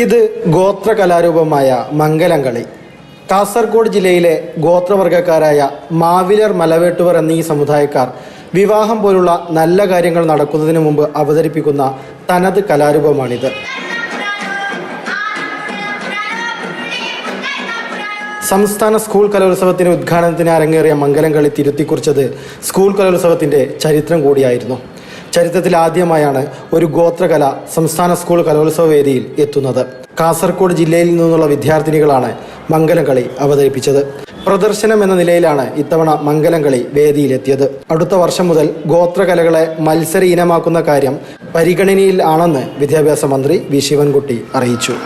ഇത് ഗോത്ര കലാരൂപമായ മംഗലംകളി. കാസർഗോഡ് ജില്ലയിലെ ഗോത്രവർഗക്കാരായ മാവിലർ മലവേട്ടുവർ എന്നീ സമുദായക്കാർ വിവാഹം പോലുള്ള നല്ല കാര്യങ്ങൾ നടക്കുന്നതിന് മുമ്പ് അവതരിപ്പിക്കുന്ന തനത് കലാരൂപമാണിത്. സംസ്ഥാന സ്കൂൾ കലോത്സവത്തിന്റെ ഉദ്ഘാടനത്തിന് അരങ്ങേറിയ മംഗലം കളി തിരുത്തിക്കുറിച്ചത് സ്കൂൾ കലോത്സവത്തിന്റെ ചരിത്രം കൂടിയായിരുന്നു. ചരിത്രത്തിൽ ആദ്യമായാണ് ഒരു ഗോത്രകല സംസ്ഥാന സ്കൂൾ കലോത്സവ വേദിയിൽ എത്തുന്നത്. കാസർഗോഡ് ജില്ലയിൽ നിന്നുള്ള വിദ്യാർത്ഥിനികളാണ് മംഗലംകളി അവതരിപ്പിച്ചത്. പ്രദർശനം എന്ന നിലയിലാണ് ഇത്തവണ മംഗലംകളി വേദിയിലെത്തിയത്. അടുത്ത വർഷം മുതൽ ഗോത്രകലകളെ മത്സര ഇനമാക്കുന്ന കാര്യം പരിഗണനയിൽ ആണെന്ന് വിദ്യാഭ്യാസ മന്ത്രി വി. ശിവൻകുട്ടി അറിയിച്ചു.